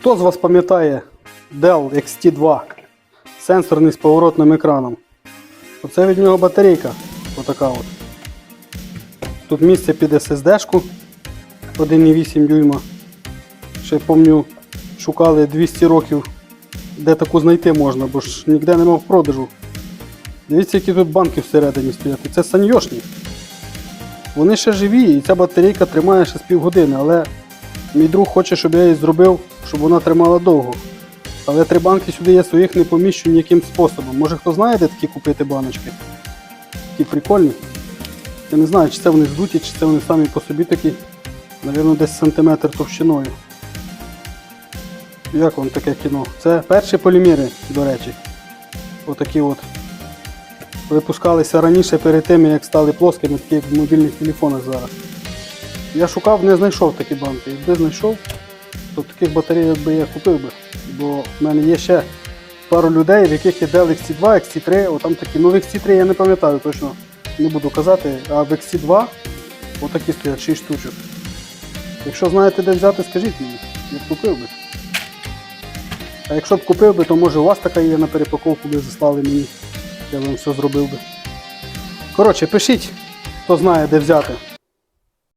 Хто з вас пам'ятає Dell XT2 сенсорний з поворотним екраном? Оце від нього батарейка. Отака от. Тут місце під SSD-шку 1,8 дюйма. Ще пам'ятаю, шукали 200 років, де таку знайти можна, бо ж ніде нема в продажу. Дивіться, які тут банки всередині стоять. Це саньйошні. Вони ще живі, і ця батарейка тримає ще з півгодини, але мій друг хоче, щоб я її зробив, щоб вона тримала довго. Але три банки сюди я своїх не поміщу ніяким способом. Може хто знає, де такі купити баночки? Такі прикольні. Я не знаю, чи це вони здуті, чи це вони самі по собі такі. Навірно, десь сантиметр товщиною. Як вам таке кіно? Це перші полімери, до речі. Отакі от. Випускалися раніше перед тим, як стали плоскими, такі як в мобільних телефонах зараз. Я шукав, не знайшов такі банки. Якби знайшов, то таких батарейок би я купив би. Бо в мене є ще пару людей, в яких є Dell XT2, XT3, отам такі. Ну в XT3 я не пам'ятаю точно, не буду казати, а в XT2 отакі стоять 6 штучок. Якщо знаєте, де взяти, скажіть мені, я б купив би. А якщо б купив би, то може у вас така є на перепаковку, ви заслали мені. Я вам все зробив би. Коротше, пишіть, хто знає, де взяти.